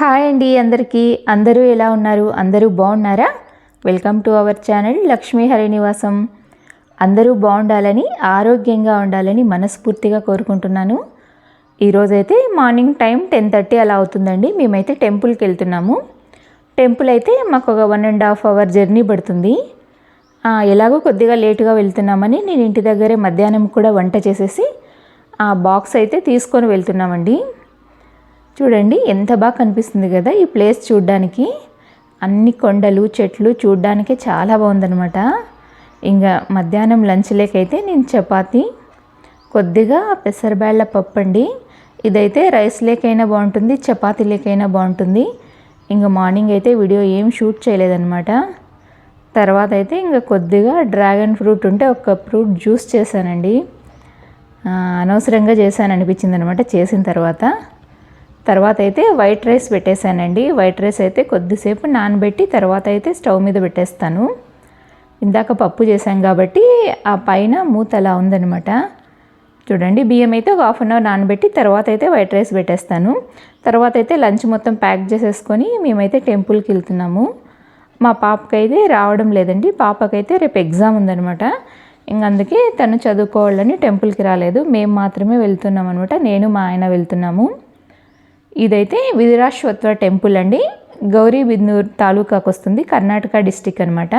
Hi అండి అందరికీ. అందరూ ఎలా ఉన్నారు? అందరూ బాగున్నారా? Welcome to our channel Lakshmi Harinivasam. అందరూ బాగుండాలని ఆరోగ్యంగా ఉండాలని మనస్ఫూర్తిగా కోరుకుంటున్నాను. ఈరోజైతే మార్నింగ్ టైం టెన్ థర్టీ అలా అవుతుందండి. మేమైతే టెంపుల్కి వెళ్తున్నాము. టెంపుల్ అయితే మాకు ఒక one and half hour journey పడుతుంది. ఎలాగో కొద్దిగా లేటుగా వెళ్తున్నామని నేను ఇంటి దగ్గరే మధ్యాహ్నం కూడా వంట చేసేసి ఆ బాక్స్ అయితే తీసుకొని వెళ్తున్నామండి. చూడండి ఎంత బాగా కనిపిస్తుంది కదా ఈ ప్లేస్ చూడ్డానికి. అన్ని కొండలు చెట్లు చూడ్డానికే చాలా బాగుందనమాట ఇంకా మధ్యాహ్నం లంచ్ లేకైతే నేను చపాతి కొద్దిగా పెసరబ్యాళ్ళ పప్పు అండి. ఇదైతే రైస్ లేకైనా బాగుంటుంది చపాతీ లేకైనా బాగుంటుంది. ఇంకా మార్నింగ్ అయితే వీడియో ఏం షూట్ చేయలేదన్నమాట. తర్వాత అయితే ఇంకా కొద్దిగా డ్రాగన్ ఫ్రూట్ ఉంటే ఒక ఫ్రూట్ జ్యూస్ చేశానండి. అనవసరంగా చేశాను అనిపించింది అనమాట చేసిన తర్వాత. తర్వాత అయితే వైట్ రైస్ పెట్టేశానండి. వైట్ రైస్ అయితే కొద్దిసేపు నానబెట్టి తర్వాత అయితే స్టవ్ మీద పెట్టేస్తాను. ఇందాక పప్పు చేశాం కాబట్టి ఆ పైన మూత అలా ఉందనమాట చూడండి బియ్యం అయితే ఒక హాఫ్ అన్ అవర్ నానబెట్టి తర్వాత అయితే వైట్ రైస్ పెట్టేస్తాను. తర్వాత అయితే లంచ్ మొత్తం ప్యాక్ చేసేసుకొని మేమైతే టెంపుల్కి వెళ్తున్నాము. మా పాపకైతే రావడం లేదండి. పాపకైతే రేపు ఎగ్జామ్ ఉందనమాట ఇంక అందుకే తను చదువుకోవాలని టెంపుల్కి రాలేదు. మేము మాత్రమే వెళ్తున్నాం అనమాట నేను మా ఆయన వెళ్తున్నాము. ఇదైతే విధిరాశ్వత్వ టెంపుల్ అండి. గౌరీ బిద్నూర్ తాలూకాకు వస్తుంది. కర్ణాటక డిస్టిక్ అనమాట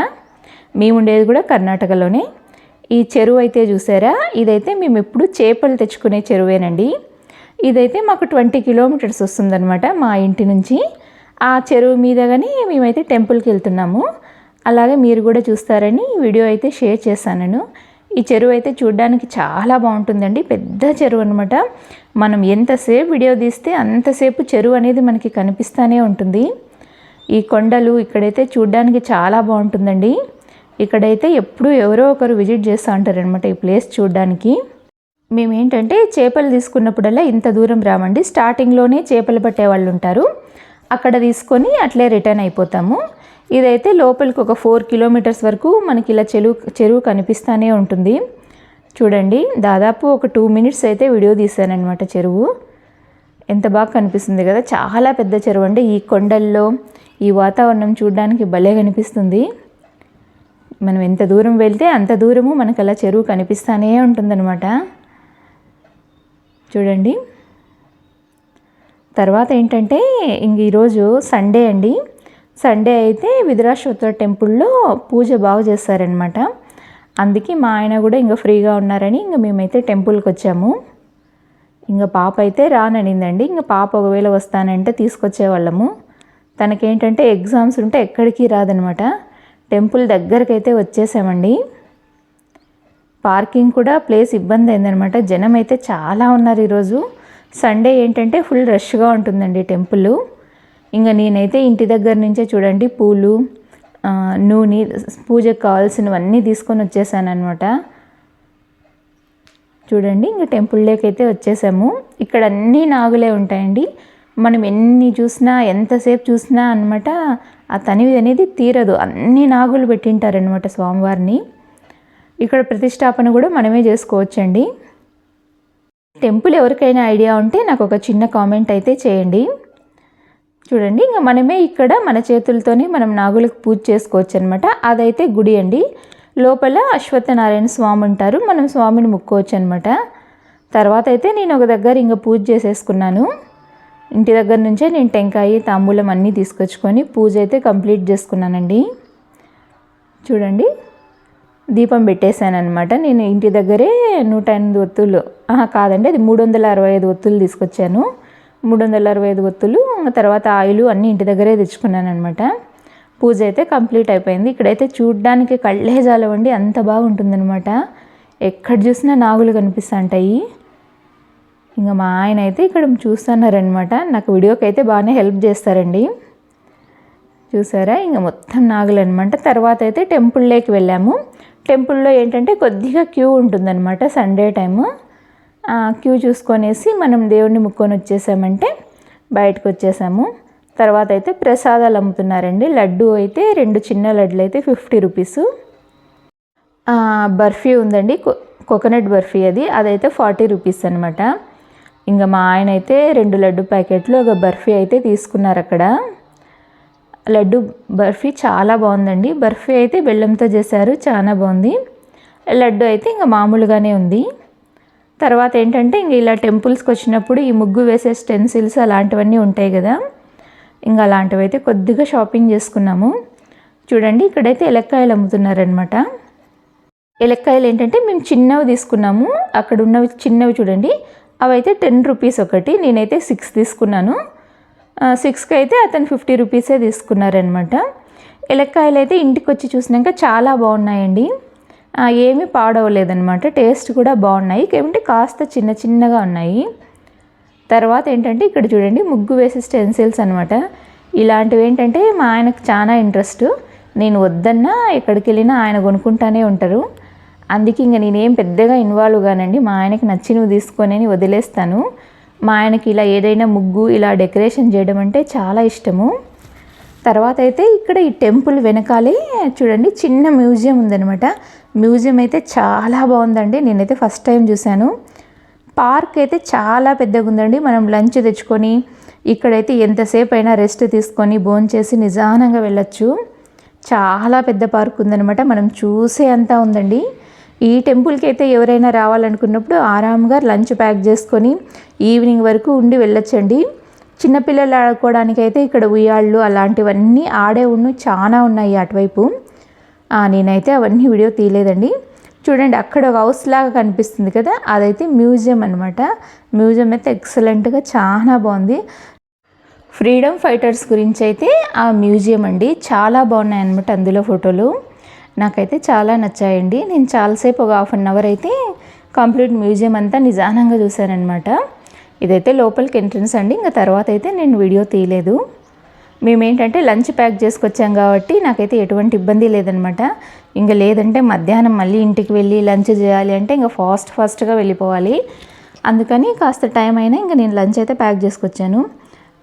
మేము ఉండేది కూడా కర్ణాటకలోనే. ఈ చెరువు అయితే చూసారా? ఇదైతే మేము ఎప్పుడు చేపలు తెచ్చుకునే చెరువేనండి. ఇదైతే మాకు ట్వంటీ కిలోమీటర్స్ వస్తుందన్నమాట మా ఇంటి నుంచి. ఆ చెరువు మీదగానే మేమైతే టెంపుల్కి వెళ్తున్నాము. అలాగే మీరు కూడా చూస్తారని వీడియో అయితే షేర్ చేశాను ఈ చెరువు అయితే చూడడానికి చాలా బాగుంటుందండి. పెద్ద చెరువు అనమాట మనం ఎంతసేపు వీడియో తీస్తే అంతసేపు చెరువు అనేది మనకి కనిపిస్తూనే ఉంటుంది. ఈ కొండలు ఇక్కడైతే చూడడానికి చాలా బాగుంటుందండి. ఇక్కడైతే ఎప్పుడూ ఎవరో ఒకరు విజిట్ చేస్తూ ఉంటారనమాట ఈ ప్లేస్ చూడడానికి. మేము ఏంటంటే చేపలు తీసుకున్నప్పుడల్లా ఇంత దూరం రామండి స్టార్టింగ్లోనే చేపలు పట్టే వాళ్ళు ఉంటారు. అక్కడ తీసుకొని అట్లే రిటర్న్ అయిపోతాము. ఇదైతే లోపలికి ఒక ఫోర్ కిలోమీటర్స్ వరకు మనకి ఇలా చెరువు చెరువు కనిపిస్తూనే ఉంటుంది. చూడండి దాదాపు ఒక టూ మినిట్స్ అయితే వీడియో తీశానమాట చెరువు. ఎంత బాగా కనిపిస్తుంది కదా చాలా పెద్ద చెరువు అండి ఈ కొండల్లో ఈ వాతావరణం చూడడానికి భలే కనిపిస్తుంది. మనం ఎంత దూరం వెళ్తే అంత దూరము మనకు అలా చెరువు కనిపిస్తూనే ఉంటుందన్నమాట. చూడండి. తర్వాత ఏంటంటే ఇంక ఈరోజు సండే అండి. సండే అయితే విధురాశ్వత్వ టెంపుల్లో పూజ బాగా చేస్తారనమాట అందుకే మా ఆయన కూడా ఇంకా ఫ్రీగా ఉన్నారని ఇంకా మేమైతే టెంపుల్కి వచ్చాము. ఇంకా పాప అయితే రాననిందండి. ఇంకా పాప ఒకవేళ వస్తానంటే తీసుకొచ్చేవాళ్ళము. తనకేంటంటే ఎగ్జామ్స్ ఉంటే ఎక్కడికి రాదనమాట. టెంపుల్ దగ్గరకైతే వచ్చేసామండి. పార్కింగ్ కూడా ప్లేస్ ఇబ్బంది అయిందనమాట. జనం అయితే చాలా ఉన్నారు ఈరోజు. సండే ఏంటంటే ఫుల్ రష్గా ఉంటుందండి టెంపుల్. ఇంకా నేనైతే ఇంటి దగ్గర నుంచే చూడండి పూలు నూనె పూజకు కావాల్సినవన్నీ తీసుకొని వచ్చేసాను అనమాట చూడండి ఇంకా టెంపుల్ అయితే వచ్చేసాము. ఇక్కడ అన్నీ నాగులే ఉంటాయండి. మనం ఎన్ని చూసినా ఎంతసేపు చూసినా అనమాట ఆ తనివి అనేది తీరదు. అన్ని నాగులు పెట్టింటారనమాట స్వామివారిని. ఇక్కడ ప్రతిష్టాపన కూడా మనమే చేసుకోవచ్చండి. టెంపుల్ ఎవరికైనా ఐడియా ఉంటే నాకు ఒక చిన్న కామెంట్ అయితే చేయండి. చూడండి ఇంకా మనమే ఇక్కడ మన చేతులతోనే మనం నాగులకు పూజ చేసుకోవచ్చు అనమాట అదైతే గుడి అండి. లోపల అశ్వత్థనారాయణ స్వామి ఉంటారు మనం స్వామిని ముక్కోవచ్చు అనమాట తర్వాత అయితే నేను ఒక దగ్గర ఇంకా పూజ చేసేసుకున్నాను. ఇంటి దగ్గర నుంచే నేను టెంకాయ తాంబూలం అన్నీ తీసుకొచ్చుకొని పూజ అయితే కంప్లీట్ చేసుకున్నానండి. చూడండి దీపం పెట్టేశాను అనమాట నేను ఇంటి దగ్గరే నూట ఎనిమిది ఒత్తులు కాదండి అది మూడు వందల అరవై ఐదు ఒత్తులు తీసుకొచ్చాను. మూడు వందల అరవై ఐదు ఒత్తులు తర్వాత ఆయిలు అన్నీ ఇంటి దగ్గరే తెచ్చుకున్నాను అనమాట పూజ అయితే కంప్లీట్ అయిపోయింది. ఇక్కడైతే చూడ్డానికి కళ్ళే జాలవండి అంత బాగుంటుందన్నమాట. ఎక్కడ చూసినా నాగులు కనిపిస్తుంటాయి. ఇంకా మా ఆయన అయితే ఇక్కడ చూస్తున్నారనమాట నాకు వీడియోకి అయితే బాగానే హెల్ప్ చేస్తారండి. చూసారా? ఇంకా మొత్తం నాగులు అనమాట తర్వాత అయితే టెంపుల్లోకి వెళ్ళాము. టెంపుల్లో ఏంటంటే కొద్దిగా క్యూ ఉంటుందన్నమాట సండే టైము. క్యూ చూసుకొనేసి మనం దేవుడిని ముక్కొని వచ్చేసామంటే బయటకు వచ్చేసాము. తర్వాత అయితే ప్రసాదాలు అమ్ముతున్నారండి. లడ్డు అయితే రెండు చిన్న లడ్డులు అయితే ఫిఫ్టీ రూపీస్. బర్ఫీ ఉందండి. కో కోకోనట్ బర్ఫీ అది. అదైతే ఫార్టీ రూపీస్ అనమాట ఇంకా మా ఆయన అయితే రెండు లడ్డు ప్యాకెట్లు ఒక బర్ఫీ అయితే తీసుకున్నారు అక్కడ. లడ్డు బర్ఫీ చాలా బాగుందండి. బర్ఫీ అయితే బెల్లంతో చేశారు. చాలా బాగుంది. లడ్డు అయితే ఇంకా మామూలుగానే ఉంది. తర్వాత ఏంటంటే ఇంక ఇలా టెంపుల్స్కి వచ్చినప్పుడు ఈ ముగ్గు వేసే స్టెన్సిల్స్ అలాంటివన్నీ ఉంటాయి కదా. ఇంకా అలాంటివి అయితే కొద్దిగా షాపింగ్ చేసుకున్నాము. చూడండి ఇక్కడైతే ఎలక్కాయలు అమ్ముతున్నారనమాట ఎలక్కాయలు ఏంటంటే మేము చిన్నవి తీసుకున్నాము. అక్కడ ఉన్నవి చిన్నవి చూడండి. అవి అయితే టెన్ రూపీస్ ఒకటి నేనైతే సిక్స్ తీసుకున్నాను. సిక్స్కి అయితే అతను ఫిఫ్టీ రూపీసే తీసుకున్నారనమాట ఎలక్కాయలు అయితే ఇంటికి వచ్చి చూసినాక చాలా బాగున్నాయండి. ఏమీ పాడవలేదనమాట టేస్ట్ కూడా బాగున్నాయి. ఏమంటే కాస్త చిన్న చిన్నగా ఉన్నాయి. తర్వాత ఏంటంటే ఇక్కడ చూడండి ముగ్గు వేసే స్టెన్సిల్స్ అనమాట ఇలాంటివి ఏంటంటే మా ఆయనకు చాలా ఇంట్రెస్ట్. నేను వద్దన్నా ఎక్కడికి వెళ్ళినా ఆయన కొనుక్కుంటానే ఉంటారు. అందుకే ఇంక నేనేం పెద్దగా ఇన్వాల్వ్ కానండి. మా ఆయనకి నచ్చినవి తీసుకొని వదిలేస్తాను. మా ఆయనకి ఇలా ఏదైనా ముగ్గు ఇలా డెకరేషన్ చేయడం అంటే చాలా ఇష్టము. తర్వాత అయితే ఇక్కడ ఈ టెంపుల్ వెనకాలే చూడండి చిన్న మ్యూజియం ఉందనమాట మ్యూజియం అయితే చాలా బాగుందండి. నేనైతే ఫస్ట్ టైం చూశాను. పార్క్ అయితే చాలా పెద్దగా ఉందండి. మనం లంచ్ తెచ్చుకొని ఇక్కడైతే ఎంతసేపు అయినా రెస్ట్ తీసుకొని భోంచేసి నిదానంగా వెళ్ళొచ్చు. చాలా పెద్ద పార్క్ ఉందనమాట మనం చూసే అంతా ఉందండి. ఈ టెంపుల్కి అయితే ఎవరైనా రావాలనుకున్నప్పుడు ఆరాంగా లంచ్ ప్యాక్ చేసుకొని ఈవినింగ్ వరకు ఉండి వెళ్ళొచ్చండి. చిన్నపిల్లలు ఆడుకోవడానికి అయితే ఇక్కడ ఉయ్యాళ్ళు అలాంటివన్నీ ఆడే ఉన్ను చాలా ఉన్నాయి అటువైపు. నేనైతే అవన్నీ వీడియో తీయలేదండి. చూడండి అక్కడ ఒక హౌస్ లాగా కనిపిస్తుంది కదా అదైతే మ్యూజియం అనమాట మ్యూజియం అయితే ఎక్సలెంట్గా చాలా బాగుంది. ఫ్రీడమ్ ఫైటర్స్ గురించి అయితే ఆ మ్యూజియం అండి చాలా బాగున్నాయి అనమాట అందులో ఫోటోలు. నాకైతే చాలా నచ్చాయండి. నేను చాలాసేపు ఒక హాఫ్ అన్ అవర్ అయితే కంప్లీట్ మ్యూజియం అంతా నిదానంగా చూశానమాట ఇదైతే లోపలికి ఎంట్రన్స్ అండి. ఇంకా తర్వాత అయితే నేను వీడియో తీయలేదు. మేమేంటంటే లంచ్ ప్యాక్ చేసుకొచ్చాం కాబట్టి నాకైతే ఎటువంటి ఇబ్బంది లేదనమాట. ఇంకా లేదంటే మధ్యాహ్నం మళ్ళీ ఇంటికి వెళ్ళి లంచ్ చేయాలి అంటే ఇంకా ఫాస్ట్ ఫాస్ట్గా వెళ్ళిపోవాలి. అందుకని కాస్త టైం అయినా ఇంకా నేను లంచ్ అయితే ప్యాక్ చేసుకొచ్చాను.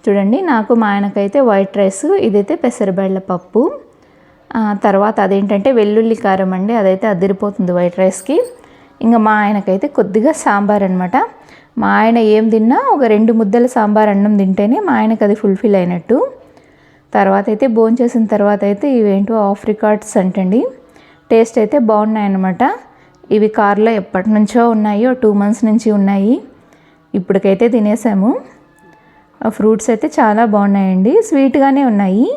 చూడండి నాకు మా ఆయనకైతే వైట్ రైస్ ఇదైతే పెసరబెళ్ళ పప్పు. తర్వాత అదేంటంటే వెల్లుల్లి కారం అండి అదైతే అదిరిపోతుంది వైట్ రైస్కి. ఇంకా మా ఆయనకైతే కొద్దిగా సాంబార్ అనమాట. మా ఆయన ఏం తిన్నా ఒక రెండు ముద్దల సాంబార్ అన్నం తింటేనే మా ఆయనకు అది ఫుల్ఫిల్ అయినట్టు. తర్వాత అయితే భోంచేసిన తర్వాత అయితే ఇవేంటో ఆఫ్ రికార్డ్స్ అంటండి. టేస్ట్ అయితే బాగున్నాయన్నమాట. ఇవి కార్లో ఎప్పటి నుంచో ఉన్నాయి ఓ టూ మంత్స్ నుంచి ఉన్నాయి. ఇప్పటికైతే తినేసాము. ఆ ఫ్రూట్స్ అయితే చాలా బాగున్నాయండి. స్వీట్గానే ఉన్నాయి.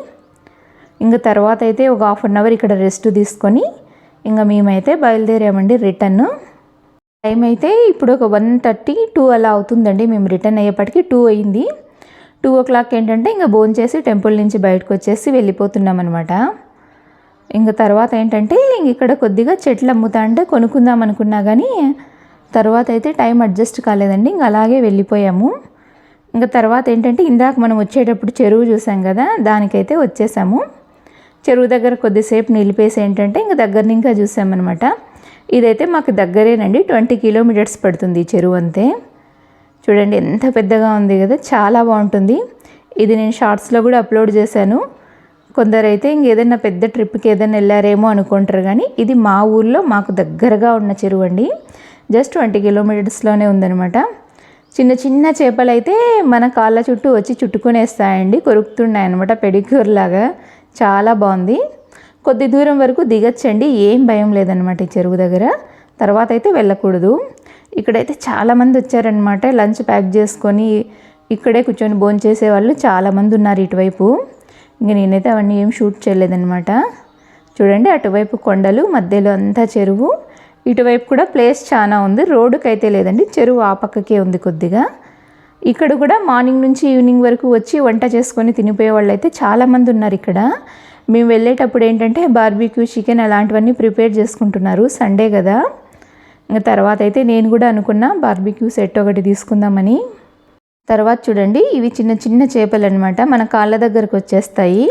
ఇంకా తర్వాత అయితే ఒక హాఫ్ అన్ అవర్ ఇక్కడ రెస్ట్ తీసుకొని ఇంకా మేమైతే బయలుదేరామండి రిటర్న్. టైం అయితే ఇప్పుడు ఒక వన్ థర్టీ టూ అలా అవుతుందండి. మేము రిటర్న్ అయ్యేప్పటికి టూ అయింది. టూ ఓ క్లాక్ ఏంటంటే ఇంకా భోజనం చేసి టెంపుల్ నుంచి బయటకు వచ్చేసి వెళ్ళిపోతున్నాం అనమాట ఇంకా తర్వాత ఏంటంటే ఇంక ఇక్కడ కొద్దిగా చెట్లు అమ్ముతా అంటే కొనుక్కుందాం అనుకున్నా కానీ తర్వాత అయితే టైం అడ్జస్ట్ కాలేదండి. ఇంక అలాగే వెళ్ళిపోయాము. ఇంకా తర్వాత ఏంటంటే ఇందాక మనం వచ్చేటప్పుడు చెరువు చూసాం కదా దానికైతే వచ్చేసాము. చెరువు దగ్గర కొద్దిసేపు నిలిపేసి ఏంటంటే ఇంక దగ్గర ఇంకా చూసామన్నమాట. ఇదైతే మాకు దగ్గరేనండి. ట్వంటీ కిలోమీటర్స్ పడుతుంది ఈ చెరువు అంతే. చూడండి ఎంత పెద్దగా ఉంది కదా. చాలా బాగుంటుంది. ఇది నేను షార్ట్స్లో కూడా అప్లోడ్ చేశాను. కొందరైతే ఇంకేదైనా పెద్ద ట్రిప్కి ఏదైనా వెళ్ళారేమో అనుకుంటారు కానీ ఇది మా ఊర్లో మాకు దగ్గరగా ఉన్న చెరువు అండి. జస్ట్ ట్వంటీ కిలోమీటర్స్లోనే ఉందనమాట చిన్న చిన్న చేపలు అయితే మన కాళ్ళ చుట్టూ వచ్చి చుట్టుకునేస్తాయండి. కొరుకుతున్నాయి అనమాట పెడిక్యూర్ లాగా చాలా బాగుంది. కొద్ది దూరం వరకు దిగచ్చండి. ఏం భయం లేదనమాట ఈ చెరువు దగ్గర. తర్వాత అయితే వెళ్ళకూడదు. ఇక్కడైతే చాలామంది వచ్చారనమాట లంచ్ ప్యాక్ చేసుకొని ఇక్కడే కూర్చొని భోంచేసే వాళ్ళు చాలామంది ఉన్నారు ఇటువైపు. ఇంక నేనైతే అవన్నీ ఏం షూట్ చేయలేదనమాట చూడండి అటువైపు కొండలు మధ్యలో అంతా చెరువు. ఇటువైపు కూడా ప్లేస్ చాలా ఉంది. రోడ్డుకి అయితే లేదండి. చెరువు ఆ పక్కకే ఉంది కొద్దిగా. ఇక్కడ కూడా మార్నింగ్ నుంచి ఈవినింగ్ వరకు వచ్చి వంట చేసుకొని తినిపోయే వాళ్ళు అయితే చాలామంది ఉన్నారు ఇక్కడ. మేము వెళ్ళేటప్పుడు ఏంటంటే బార్బీక్యూ చికెన్ అలాంటివన్నీ ప్రిపేర్ చేసుకుంటున్నారు. సండే కదా. ఇంకా తర్వాత అయితే నేను కూడా అనుకున్నా బార్బీక్యూ సెట్ ఒకటి తీసుకుందామని. తర్వాత చూడండి ఇవి చిన్న చిన్న చేపలు అనమాట మన కాళ్ళ దగ్గరకు వచ్చేస్తాయి.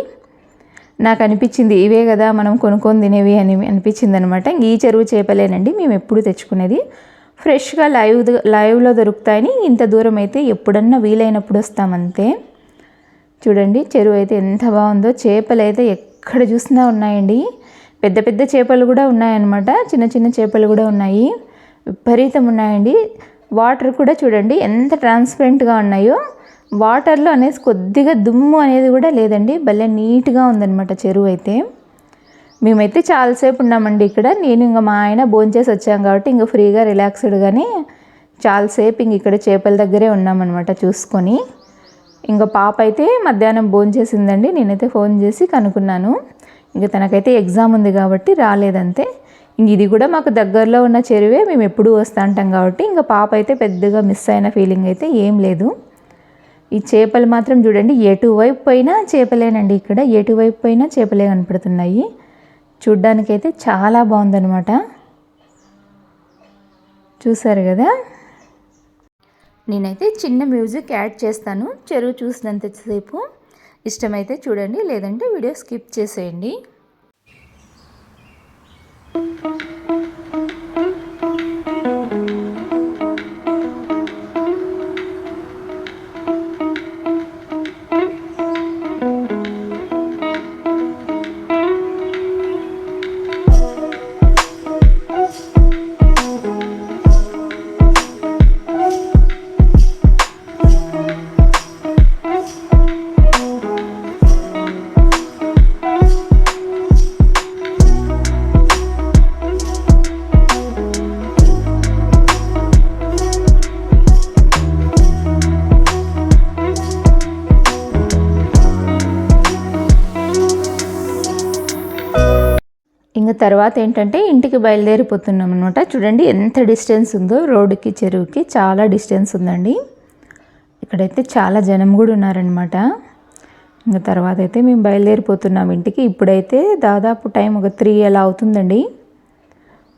నాకు అనిపించింది ఇవే కదా మనం కొనుక్కొని తినేవి అని అనిపించింది అనమాట ఈ చెరువు చేపలేనండి మేము ఎప్పుడు తెచ్చుకునేది. ఫ్రెష్గా లైవ్ లైవ్లో దొరుకుతాయని ఇంత దూరం అయితే ఎప్పుడన్నా వీలైనప్పుడు వస్తామంతే చూడండి చెరువు అయితే ఎంత బాగుందో చేపలు అయితే ఎక్కడ చూసినా ఉన్నాయండి. పెద్ద పెద్ద చేపలు కూడా ఉన్నాయన్నమాట చిన్న చిన్న చేపలు కూడా ఉన్నాయి. విపరీతం ఉన్నాయండి. వాటర్ కూడా చూడండి ఎంత ట్రాన్స్పరెంట్గా ఉన్నాయో. వాటర్లో అనేసి కొద్దిగా దుమ్ము అనేది కూడా లేదండి భలే నీట్గా ఉందన్నమాట చెరువు అయితే. మేమైతే చాలాసేపు ఉన్నామండి ఇక్కడ. నేను ఇంకా మా ఆయన భోంచేసి వచ్చాం కాబట్టి ఇంకా ఫ్రీగా రిలాక్స్డ్గానే చాలాసేపు ఇంక ఇక్కడ చేపల దగ్గరే ఉన్నామన్నమాట చూసుకొని. ఇంకా పాప అయితే మధ్యాహ్నం భోంచేసిందండి నేనైతే ఫోన్ చేసి కనుక్కున్నాను. ఇంకా తనకైతే ఎగ్జామ్ ఉంది కాబట్టి రాలేదంతే. ఇంక ఇది కూడా మాకు దగ్గరలో ఉన్న చెరువే మేము ఎప్పుడూ వస్తూ ఉంటాం కాబట్టి ఇంకా పాప అయితే పెద్దగా మిస్ అయిన ఫీలింగ్ అయితే ఏం లేదు. ఈ చేపలు మాత్రం చూడండి ఎటువైపు పోయినా చేపలేనండి ఇక్కడ. ఎటువైపు పోయినా చేపలే కనపడుతున్నాయి. చూడ్డానికైతే చాలా బాగుందనమాట చూసారు కదా? నేనైతే చిన్న మ్యూజిక్ యాడ్ చేస్తాను. చెరువు చూసినంతసేపు ఇష్టమైతే చూడండి లేదంటే వీడియో స్కిప్ చేసేయండి. తర్వాత ఏంటంటే ఇంటికి బయలుదేరిపోతున్నాం అనమాట చూడండి ఎంత డిస్టెన్స్ ఉందో రోడ్డుకి చెరువుకి చాలా డిస్టెన్స్ ఉందండి. ఇక్కడైతే చాలా జనం కూడా ఉన్నారనమాట ఇంకా తర్వాత అయితే మేము బయలుదేరిపోతున్నాం ఇంటికి. ఇప్పుడైతే దాదాపు టైం ఒక త్రీ అలా అవుతుందండి.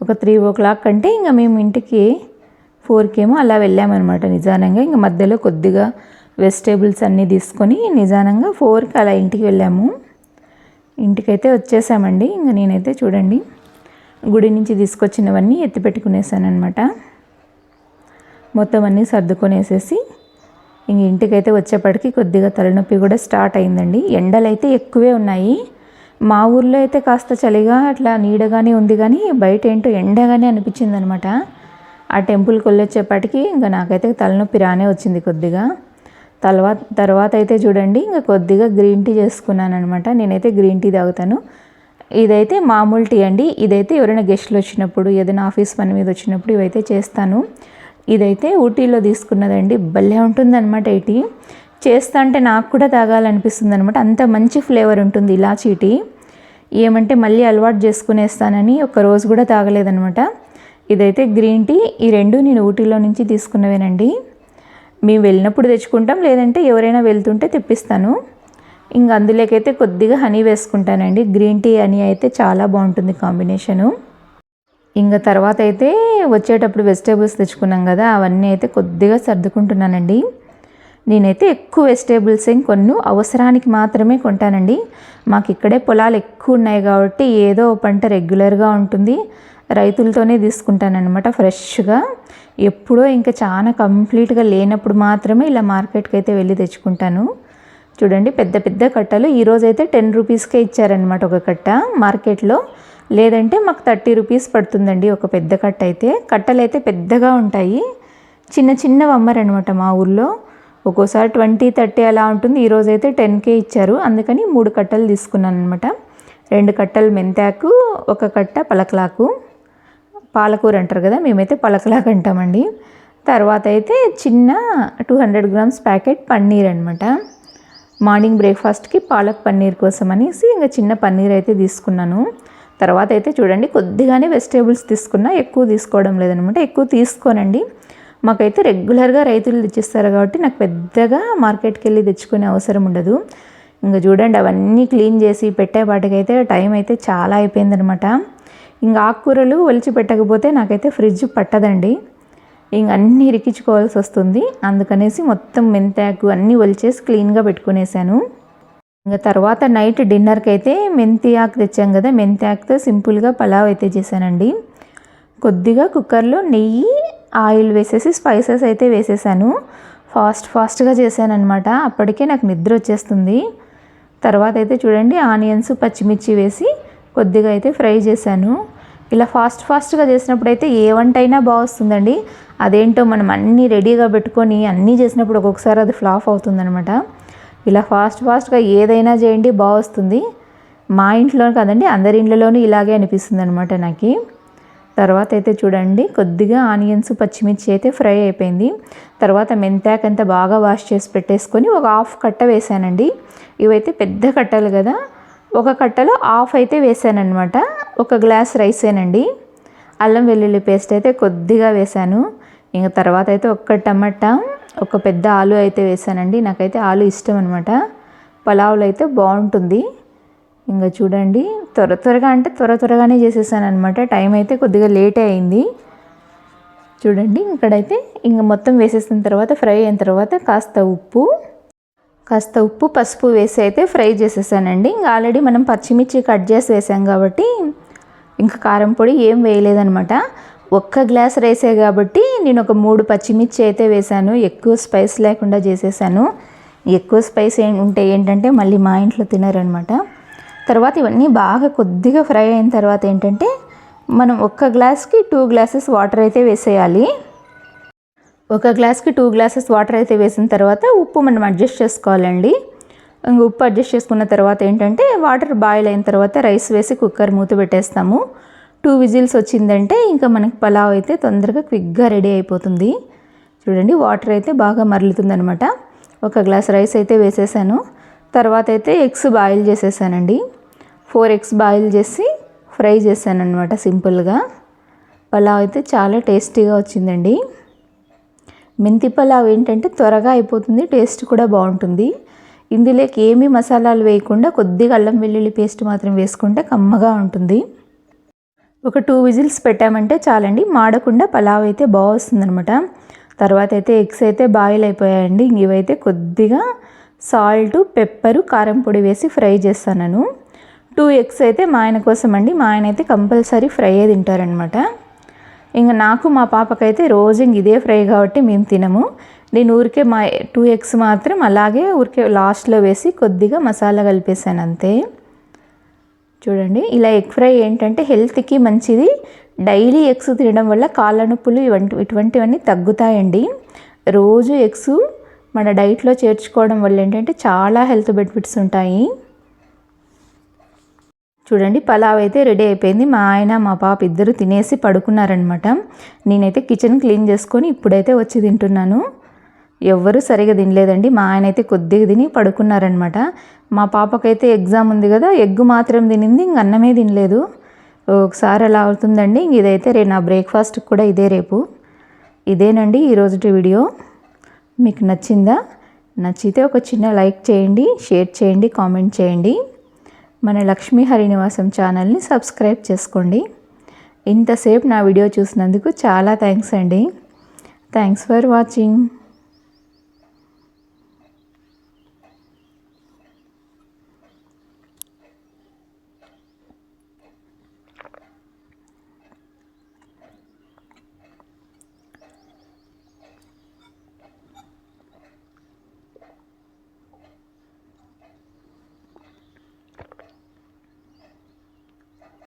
ఒక త్రీ ఓ క్లాక్ అంటే ఇంకా మేము ఇంటికి ఫోర్కేమో అలా వెళ్ళామన్నమాట నిజానంగా ఇంకా మధ్యలో కొద్దిగా వెజిటేబుల్స్ అన్నీ తీసుకొని నిజానంగా ఫోర్కి అలా ఇంటికి వెళ్ళాము. ఇంటికైతే వచ్చేసామండి. ఇంకా నేనైతే చూడండి గుడి నుంచి తీసుకొచ్చినవన్నీ ఎత్తి పెట్టుకునేసానమాట మొత్తం అన్నీ సర్దుకొనేసేసి ఇంక ఇంటికైతే వచ్చేప్పటికి కొద్దిగా తలనొప్పి కూడా స్టార్ట్ అయిందండి. ఎండలు అయితే ఎక్కువే ఉన్నాయి. మా ఊర్లో అయితే కాస్త చలిగా అట్లా నీడగానే ఉంది కానీ బయట ఏంటో ఎండగానే అనిపించింది అనమాట ఆ టెంపుల్కి వెళ్ళొచ్చేపాటికి ఇంకా నాకైతే తలనొప్పి రానే వచ్చింది కొద్దిగా. తర్వాత తర్వాత అయితే చూడండి ఇంకా కొద్దిగా గ్రీన్ టీ చేసుకున్నాను అనమాట నేనైతే గ్రీన్ టీ తాగుతాను. ఇదైతే మామూలు టీ అండి. ఇదైతే ఎవరైనా గెస్ట్లు వచ్చినప్పుడు ఏదైనా ఆఫీస్ పని మీద వచ్చినప్పుడు ఇవైతే చేస్తాను. ఇదైతే ఊటీలో తీసుకున్నదండి. భలే ఉంటుందన్నమాట ఈ టీ చేస్తా అంటే నాకు కూడా తాగాలనిపిస్తుంది అనమాట అంత మంచి ఫ్లేవర్ ఉంటుంది ఇలాచీ టీ ఏమంటే మళ్ళీ అలవాటు చేసుకునేస్తానని ఒక రోజు కూడా తాగలేదనమాట ఇదైతే గ్రీన్ టీ ఈ రెండు నేను ఊటీలో నుంచి తీసుకున్నవేనండి. మేము వెళ్ళినప్పుడు తెచ్చుకుంటాం లేదంటే ఎవరైనా వెళ్తుంటే తెప్పిస్తాను. ఇంక అందులోకైతే కొద్దిగా హనీ వేసుకుంటానండి. గ్రీన్ టీ హనీ అయితే చాలా బాగుంటుంది కాంబినేషను. ఇంకా తర్వాత అయితే వచ్చేటప్పుడు వెజిటేబుల్స్ తెచ్చుకున్నాం కదా అవన్నీ అయితే కొద్దిగా సర్దుకుంటున్నానండి. నేనైతే ఎక్కువ వెజిటేబుల్స్ ఏం కొన్ను అవసరానికి మాత్రమే కొంటానండి. మాకు ఇక్కడే పొలాలు ఎక్కువ ఉన్నాయి కాబట్టి ఏదో పంట రెగ్యులర్గా ఉంటుంది. రైతులతోనే తీసుకుంటానమాట ఫ్రెష్గా. ఎప్పుడో ఇంకా చాలా కంప్లీట్గా లేనప్పుడు మాత్రమే ఇలా మార్కెట్కి అయితే వెళ్ళి తెచ్చుకుంటాను. చూడండి పెద్ద పెద్ద కట్టలు. ఈరోజు అయితే టెన్ రూపీస్కే ఇచ్చారనమాట ఒక కట్ట మార్కెట్లో. లేదంటే మాకు థర్టీ రూపీస్ పడుతుందండి ఒక పెద్ద కట్ట అయితే. కట్టలు అయితే పెద్దగా ఉంటాయి. చిన్న చిన్నవి అమ్మరనమాట మా ఊర్లో. ఒక్కోసారి ట్వంటీ థర్టీ అలా ఉంటుంది. ఈరోజు అయితే టెన్కే ఇచ్చారు. అందుకని మూడు కట్టలు తీసుకున్నాను అనమాట రెండు కట్టలు మెంతాకు ఒక కట్ట పలకలాకు. పాలకూర అంటారు కదా మేమైతే పలకలాగా అంటామండి తర్వాత అయితే చిన్న two hundred grams packet paneer అనమాట మార్నింగ్ బ్రేక్ఫాస్ట్కి పాలక్ పన్నీర్ కోసం అనేసి ఇంకా చిన్న పన్నీర్ అయితే తీసుకున్నాను. తర్వాత అయితే చూడండి కొద్దిగానే వెజిటేబుల్స్ తీసుకున్నా ఎక్కువ తీసుకోవడం లేదనమాట ఎక్కువ తీసుకోనండి. మాకైతే రెగ్యులర్గా రైతులు తెచ్చిస్తారు కాబట్టి నాకు పెద్దగా మార్కెట్కి వెళ్ళి తెచ్చుకునే అవసరం ఉండదు. ఇంకా చూడండి అవన్నీ క్లీన్ చేసి పెట్టే వాటికైతే టైం అయితే చాలా అయిపోయిందనమాట ఇంకా ఆకుకూరలు ఒలిచి పెట్టకపోతే నాకైతే ఫ్రిడ్జ్ పట్టదండి. ఇంక అన్నీ ఇరికించుకోవాల్సి వస్తుంది. అందుకనేసి మొత్తం మెంతాకు అన్నీ ఒలిచేసి క్లీన్గా పెట్టుకునేసాను. ఇంకా తర్వాత నైట్ డిన్నర్కి అయితే మెంతి ఆకు తెచ్చాం కదా మెంతి ఆకుతో సింపుల్గా పలావ్ అయితే చేశానండి. కొద్దిగా కుక్కర్లో నెయ్యి ఆయిల్ వేసేసి స్పైసెస్ అయితే వేసేసాను. ఫాస్ట్ ఫాస్ట్గా చేశానమాట అప్పటికే నాకు నిద్ర వచ్చేస్తుంది. తర్వాత అయితే చూడండి ఆనియన్స్ పచ్చిమిర్చి వేసి కొద్దిగా అయితే ఫ్రై చేశాను. ఇలా ఫాస్ట్ ఫాస్ట్గా చేసినప్పుడు అయితే ఏ వంట అయినా బాగా వస్తుందండి అదేంటో మనం అన్నీ రెడీగా పెట్టుకొని అన్నీ చేసినప్పుడు ఒక్కొక్కసారి అది ఫ్లాప్ అవుతుందనమాట ఇలా ఫాస్ట్ ఫాస్ట్గా ఏదైనా చేయండి బాగా వస్తుంది మా ఇంట్లో కదండి అందరి ఇంట్లోనూ ఇలాగే అనిపిస్తుంది అనమాట నాకు. తర్వాత అయితే చూడండి కొద్దిగా ఆనియన్స్ పచ్చిమిర్చి అయితే ఫ్రై అయిపోయింది. తర్వాత మెంతాక్ అంతా బాగా వాష్ చేసి పెట్టేసుకొని ఒక హాఫ్ కట్ట వేసానండి. ఇవైతే పెద్ద కట్టలు కదా ఒక కట్టలో హాఫ్ అయితే వేసానమాట ఒక గ్లాస్ రైసేనండి. అల్లం వెల్లుల్లి పేస్ట్ అయితే కొద్దిగా వేసాను. ఇంకా తర్వాత అయితే ఒక్క టమాటా ఒక పెద్ద ఆలు అయితే వేసానండి. నాకైతే ఆలు ఇష్టం అనమాట పలావులు అయితే బాగుంటుంది. ఇంకా చూడండి త్వర త్వరగా అంటే త్వర త్వరగానే చేసేసాను అనమాట టైం అయితే కొద్దిగా లేటే అయింది. చూడండి ఇక్కడైతే ఇంకా మొత్తం వేసేసిన తర్వాత ఫ్రై అయిన తర్వాత కాస్త ఉప్పు కాస్త ఉప్పు పసుపు వేసి అయితే ఫ్రై చేసేసానండి. ఇంకా ఆల్రెడీ మనం పచ్చిమిర్చి కట్ చేసి వేసాం కాబట్టి ఇంకా కారం పొడి ఏం వేయలేదనమాట ఒక్క గ్లాస్ రైసే కాబట్టి నేను ఒక మూడు పచ్చిమిర్చి అయితే వేసాను. ఎక్కువ స్పైస్ లేకుండా చేసేసాను. ఎక్కువ స్పైస్ ఉంటే ఏంటంటే మళ్ళీ మా ఇంట్లో తినరనమాట తర్వాత ఇవన్నీ బాగా కొద్దిగా ఫ్రై అయిన తర్వాత ఏంటంటే మనం ఒక్క గ్లాస్కి టూ గ్లాసెస్ వాటర్ అయితే వేసేయాలి. ఒక గ్లాస్కి టూ గ్లాసెస్ వాటర్ అయితే వేసిన తర్వాత ఉప్పు మనం అడ్జస్ట్ చేసుకోవాలండి. ఉప్పు అడ్జస్ట్ చేసుకున్న తర్వాత ఏంటంటే వాటర్ బాయిల్ అయిన తర్వాత రైస్ వేసి కుక్కర్ మూత పెట్టేస్తాము. టూ విజిల్స్ వచ్చిందంటే ఇంకా మనకి పలావ్ అయితే తొందరగా క్విక్గా రెడీ అయిపోతుంది. చూడండి వాటర్ అయితే బాగా మరలుతుంది అనమాట ఒక గ్లాస్ రైస్ అయితే వేసేసాను. తర్వాత అయితే ఎగ్స్ బాయిల్ చేసేసానండి. ఫోర్ ఎగ్స్ బాయిల్ చేసి ఫ్రై చేశాను అనమాట సింపుల్గా. పలావ్ అయితే చాలా టేస్టీగా వచ్చిందండి. మెంతి పలావ్ ఏంటంటే త్వరగా అయిపోతుంది టేస్ట్ కూడా బాగుంటుంది. ఇందులోకి ఏమీ మసాలాలు వేయకుండా కొద్దిగా అల్లం వెల్లుల్లి పేస్ట్ మాత్రం వేసుకుంటే కమ్మగా ఉంటుంది. ఒక టూ విజిల్స్ పెట్టామంటే చాలండి. మాడకుండా పలావ్ అయితే బాగా వస్తుందనమాట తర్వాత అయితే ఎగ్స్ అయితే బాయిల్ అయిపోయాయండి. ఇవైతే కొద్దిగా సాల్ట్ పెప్పరు కారం పొడి వేసి ఫ్రై చేస్తాను టూ ఎగ్స్ అయితే మా ఆయన కోసం అండి మా ఆయన అయితే కంపల్సరీ ఫ్రై తింటారనమాట ఇంకా నాకు మా పాపకైతే రోజు ఇంక ఇదే ఫ్రై కాబట్టి మేము తినము. నేను ఊరికే మా టూ ఎగ్స్ మాత్రం అలాగే ఊరికే లాస్ట్లో వేసి కొద్దిగా మసాలా కలిపేసాను అంతే. చూడండి ఇలా ఎగ్ ఫ్రై ఏంటంటే హెల్త్కి మంచిది. డైలీ ఎగ్స్ తినడం వల్ల కాళ్ళ నొప్పులు ఇవంటి ఇటువంటివన్నీ తగ్గుతాయండి. రోజు ఎగ్స్ మన డైట్లో చేర్చుకోవడం వల్ల ఏంటంటే చాలా హెల్త్ బెనిఫిట్స్ ఉంటాయి. చూడండి పలావ్ అయితే రెడీ అయిపోయింది. మా ఆయన మా పాప ఇద్దరు తినేసి పడుకున్నారనమాట నేనైతే కిచెన్ క్లీన్ చేసుకొని ఇప్పుడైతే వచ్చి తింటున్నాను. ఎవ్వరు సరిగా తినలేదండి. మా ఆయన అయితే కొద్దిగా తిని పడుకున్నారనమాట మా పాపకైతే ఎగ్జామ్ ఉంది కదా ఎగ్ మాత్రం తినింది ఇంక అన్నమే తినలేదు. ఒకసారి అలా అవుతుందండి. ఇదైతే రే నా బ్రేక్ఫాస్ట్ కూడా ఇదే రేపు. ఇదేనండి ఈరోజుటి వీడియో. మీకు నచ్చిందా? నచ్చితే ఒక చిన్న లైక్ చేయండి షేర్ చేయండి కామెంట్ చేయండి. మన లక్ష్మీ హరినివాసం ఛానల్ని సబ్స్క్రైబ్ చేసుకోండి. ఇంతసేపు నా వీడియో చూసినందుకు చాలా థ్యాంక్స్ అండి. Thanks for watching.